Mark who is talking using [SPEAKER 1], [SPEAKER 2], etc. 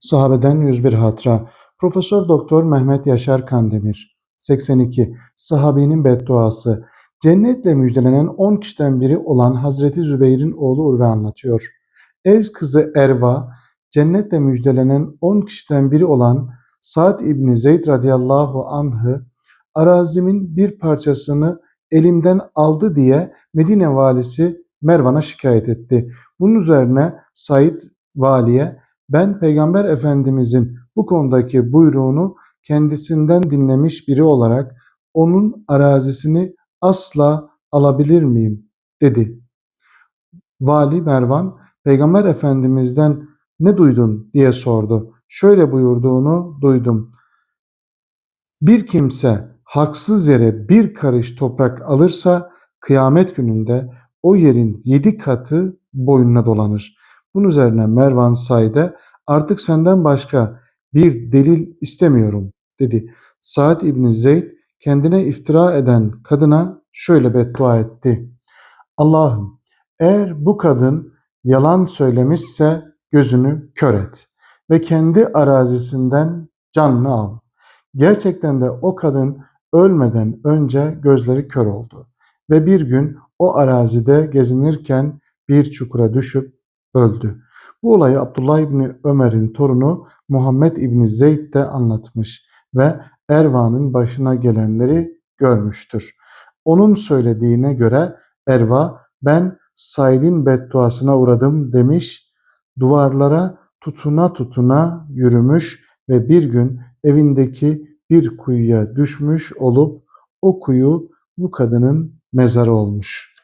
[SPEAKER 1] Sahabeden 101 hatıra. Profesör Doktor Mehmet Yaşar Kandemir. 82. Sahabinin bedduası. Cennetle müjdelenen 10 kişiden biri olan Hazreti Zübeyir'in oğlu Urve anlatıyor. Evs kızı Erva, cennetle müjdelenen 10 kişiden biri olan Sa'd İbni Zeyd radıyallahu anh'ı arazimin bir parçasını elimden aldı diye Medine valisi Mervan'a şikayet etti. Bunun üzerine Said valiye ben Peygamber Efendimizin bu konudaki buyruğunu kendisinden dinlemiş biri olarak onun arazisini asla alabilir miyim dedi. Vali Mervan Peygamber Efendimiz'den ne duydun diye sordu. Şöyle buyurduğunu duydum. Bir kimse haksız yere bir karış toprak alırsa kıyamet gününde o yerin yedi katı boynuna dolanır. Bunun üzerine Mervan Said'e artık senden başka bir delil istemiyorum dedi. Saad İbni Zeyd kendine iftira eden kadına şöyle beddua etti. Allah'ım eğer bu kadın yalan söylemişse gözünü kör et ve kendi arazisinden canını al. Gerçekten de o kadın ölmeden önce gözleri kör oldu ve bir gün o arazide gezinirken bir çukura düşüp öldü. Bu olayı Abdullah İbni Ömer'in torunu Muhammed İbni Zeyd de anlatmış ve Erva'nın başına gelenleri görmüştür. Onun söylediğine göre Erva ben Said'in bedduasına uğradım demiş, duvarlara tutuna tutuna yürümüş ve bir gün evindeki bir kuyuya düşmüş olup o kuyu bu kadının mezarı olmuş.